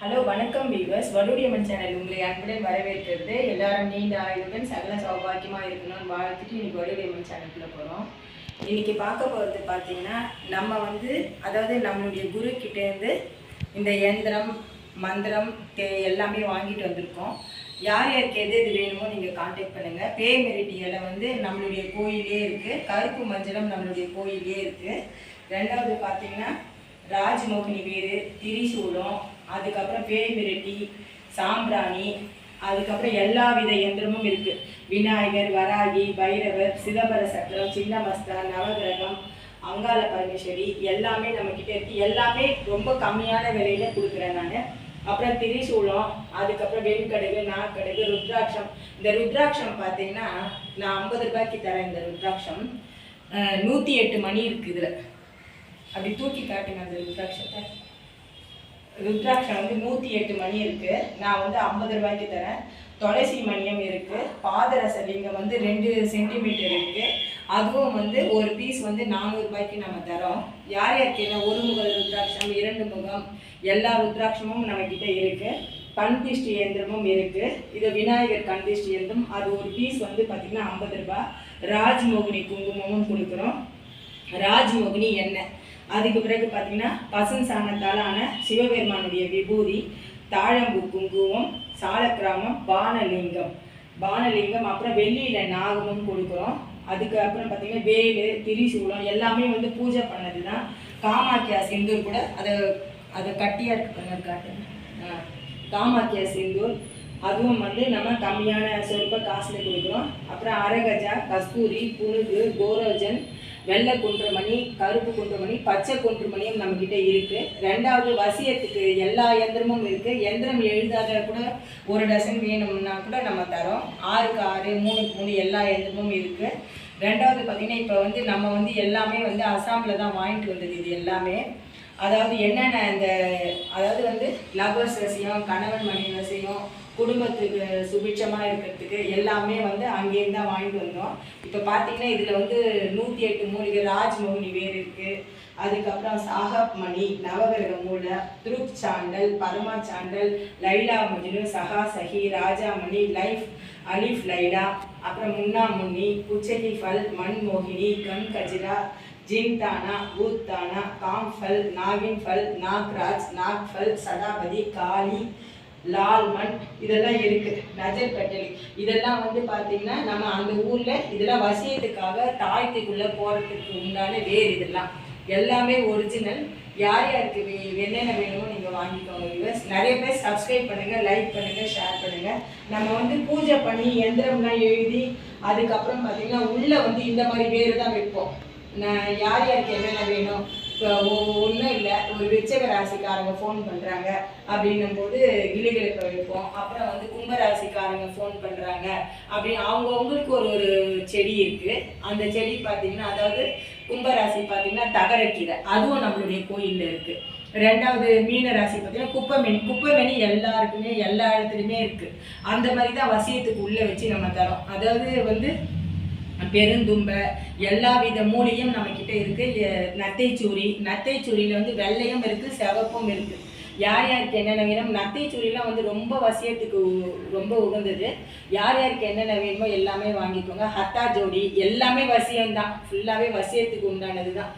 Hello வணக்கம் viewers வடுடியம்மன் channel உங்களை அன்புடன் வரவேற்கிறது. எல்லாரும் நீண்ட ஆயுளுடன் சகல சௌபாக்கியமாக இருக்கணும்னு வாழ்த்துட்டு இன்னைக்கு வடுடியம்மன் சேனலுக்குள்ளே போகிறோம் இன்னைக்கு பார்க்க போகிறது பார்த்தீங்கன்னா நம்ம வந்து அதாவது நம்மளுடைய குரு கிட்டேருந்து இந்த எந்திரம் மந்திரம் தே- எல்லாமே வாங்கிட்டு வந்திருக்கோம். யார் யாருக்கு எது எது வேணுமோ நீங்கள் காண்டாக்ட் பண்ணுங்கள் பே மெரிட்டியில் வந்து நம்மளுடைய கோயிலே இருக்குது கருப்பு மஞ்சளம் நம்மளுடைய கோயிலே இருக்குது ரெண்டாவது பார்த்தீங்கன்னா ராஜ்மோகினி வேறு திரிசூலம் அதுக்கப்புறம் பேய் மிரட்டி சாம்பிராணி அதுக்கப்புறம் எல்லா வித யந்திரமும் இருக்குது விநாயகர் வராகி பைரவர் சிதம்பர சக்கரம் சின்னமஸ்தா நவகிரகம் அங்காள பரமேஸ்வரி எல்லாமே நம்மக்கிட்ட இருக்குது எல்லாமே ரொம்ப கம்மியான விலையில கொடுக்குறேன் நான். அப்புறம் திரிசூலம் அதுக்கப்புறம் வெண்கடுகு நாக்கடுகு ருத்ராட்சம். இந்த ருத்ராட்சம் பார்த்தீங்கன்னா நான் ஐம்பது ரூபாய்க்கு தரேன் இந்த ருத்ராட்சம். நூற்றி எட்டு மணி இருக்குது இதில். அப்படி தூக்கி காட்டுங்க அந்த ருத்ராட்சத்தை. ருத்ராட்சம் வந்து நூற்றி எட்டு மணி இருக்கு. நான் வந்து ஐம்பது ரூபாய்க்கு தரேன். துளசி மணியம் இருக்கு. பாதரச லிங்கம் வந்து ரெண்டு சென்டிமீட்டர் இருக்கு. அதுவும் வந்து ஒரு பீஸ் வந்து நானூறு ரூபாய்க்கு நம்ம தரோம். யார் யாருக்கு ஒரு முகல் ருத்ராட்சம் இரண்டு முகம் எல்லா ருத்ராட்சமும் நம்ம கிட்ட இருக்கு. கண்திஷ்டி இயந்திரமும் இருக்கு. இது விநாயகர் கண்திஷ்டி இயந்திரம். அது ஒரு பீஸ் வந்து பார்த்தீங்கன்னா ஐம்பது ரூபாய். ராஜ்மோகினி குங்குமமும் கொடுக்குறோம். ராஜ்மோகினி எண்ணெய். அதுக்கு பிறகு பார்த்தீங்கன்னா பசும் சாணத்தால் ஆன சிவபெருமானுடைய விபூதி தாழம்பு குங்குமம் சாலக்கிராமம் பானலிங்கம். பானலிங்கம் அப்புறம் வெள்ளியில் நாகமும் கொடுக்குறோம். அதுக்கு அப்புறம் பார்த்தீங்கன்னா வேலு திரிசூலம் எல்லாமே வந்து பூஜை பண்ணது தான் காமாக்கியா சிந்தூர் கூட அதை அதை கட்டியாக இருக்கு காட்டுங்க காமாக்கியா சிந்தூர். அதுவும் வந்து நம்ம கம்மியான சொற்ப காசில் கொடுக்குறோம். அப்புறம் அரகஜா கஸ்தூரி புனுகு கோரோஜன் வெள்ளை குன்றுமணி கருப்பு குன்றுமணி பச்சை குன்றுமணியும் நம்மக்கிட்ட இருக்குது ரெண்டாவது வசியத்துக்கு எல்லா எந்திரமும் இருக்குது எந்திரம் எழுதாத கூட ஒரு டசன் வேணும்னா கூட நம்ம தரோம். ஆறுக்கு ஆறு மூணுக்கு மூணு எல்லா எந்திரமும் இருக்குது ரெண்டாவது பார்த்திங்கன்னா இப்போ வந்து நம்ம வந்து எல்லாமே வந்து அசாமில் தான் வாங்கிட்டு வந்தது இது எல்லாமே. அதாவது என்னென்ன அந்த அதாவது வந்து லவர்ஸ் வசியம் கணவன் மணி வசியம் குடும்பத்துக்கு சுபிட்சமாக இருக்கிறதுக்கு எல்லாமே வந்து அங்கேருந்து தான் வாங்கிட்டு வந்தோம். இப்போ பார்த்தீங்கன்னா இதில் வந்து நூற்றி எட்டு மூலிகை ராஜ்மோகினி வேர் இருக்குது அதுக்கப்புறம் சாகப் மணி நவகிரக மூலை துருப் சாண்டல் பரமா சாண்டல் லைலா மஜ்னு சஹா சஹி ராஜாமணி லைஃப் அலிஃப் லைலா அப்புறம் முன்னா முன்னி குச்சலி ஃபல் மன்மோகினி கண் கஜிரா ஜின்தானா பூத்தானா காம்ஃபல் நாகின் ஃபல் நாக்ராஜ் நாக்ஃபல் சதாபதி காளி லால் மண் இதெல்லாம் இருக்குது நஜர் கட்டளி இதெல்லாம் வந்து பார்த்திங்கன்னா நம்ம அந்த ஊரில் இதெல்லாம் வசியத்துக்காக தாயத்துக்குள்ளே போகிறதுக்கு உண்டான வேர் இதெல்லாம். எல்லாமே ஒரிஜினல் யார் யாருக்கு வே- என்னென்ன வேணுமோ நீங்கள் வாங்கிக்கோங்க வியூவர்ஸ் நிறைய பேர் சப்ஸ்கிரைப் பண்ணுங்கள் லைக் பண்ணுங்கள் ஷேர் பண்ணுங்கள் நம்ம வந்து பூஜை பண்ணி எந்திரம்லாம் எழுதி அதுக்கப்புறம் பார்த்திங்கன்னா உள்ளே வந்து இந்த மாதிரி வேறு தான் வைப்போம். நான் யார் யாருக்கு என்னென்ன வேணும்? ஒன்றும் இல்லை. ஒரு விச்சக ராசிக்காரங்க ஃபோன் பண்ணுறாங்க அப்படின்னும் போது கிளிகளுக்கு வைப்போம். அப்புறம் வந்து கும்பராசிக்காரங்க ஃபோன் பண்ணுறாங்க அப்படி அவங்கவுங்களுக்கு ஒரு ஒரு செடி இருக்குது அந்த செடி பார்த்திங்கன்னா அதாவது கும்பராசி பார்த்தீங்கன்னா தகரக்கீரை அதுவும் நம்மளுடைய கோயிலில் இருக்குது ரெண்டாவது மீன ராசி பார்த்தீங்கன்னா குப்பைமணி குப்பைமணி எல்லாருக்குமே எல்லா இடத்துலையுமே இருக்குது அந்த மாதிரி தான் வசியத்துக்கு உள்ளே வச்சு நம்ம தரோம். அதாவது வந்து பெருந்தும்பை எல்லா வித மூலியும் நம்மக்கிட்ட இருக்குது நத்தைச்சூரி நத்தைச்சூரியில் வந்து வெள்ளையும் இருக்குது சிவப்பும் இருக்குது யார் யாருக்கு என்னென்ன வேணும் நத்தைச்சூரிலாம் வந்து ரொம்ப வசியத்துக்கு உ- ரொம்ப உகந்தது. யார் யாருக்கு என்னென்ன வேணுமோ எல்லாமே வாங்கிக்கோங்க. ஹத்தா ஜோடி எல்லாமே வசியம் தான் ஃபுல்லாகவே வசியத்துக்கு உண்டானது தான்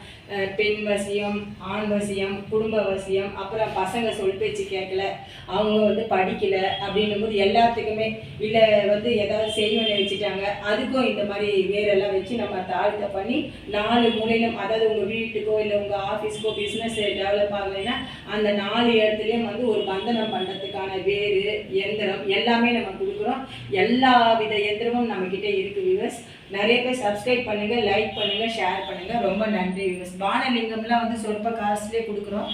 பெண் வசியம் ஆண் வசியம் குடும்ப வசியம் அப்புறம் பசங்க சொல் பேச்சு கேட்கல அவங்க வந்து படிக்கல அப்படின்னும் போது எல்லாத்துக்குமே இல்லை வந்து ஏதாவது செய்வனை வச்சுட்டாங்க. அதுக்கும் இந்த மாதிரி வேரெல்லாம் வச்சு நம்ம தாழ்த்த பண்ணி நாலு மூலையிலும் அதாவது உங்கள் வீட்டுக்கோ இல்லை உங்கள் ஆஃபீஸ்க்கோ பிஸ்னஸ் டெவலப் ஆகலைன்னா அந்த நாலு இடத்துலையும் வந்து ஒரு பந்தனம் பண்ணுறதுக்கான வேறு எந்திரம் எல்லாமே நம்ம கொடுக்குறோம். எல்லா வித எந்திரமும் நம்மக்கிட்ட இருக்குது வியூவர்ஸ் நிறைய பேர் சப்ஸ்கிரைப் பண்ணுங்க லைக் பண்ணுங்க ஷேர் பண்ணுங்க. ரொம்ப நன்றி வியூவர்ஸ் பானலிங்கம்லாம் வந்து சொற்ப காசுலேயே கொடுக்குறோம்.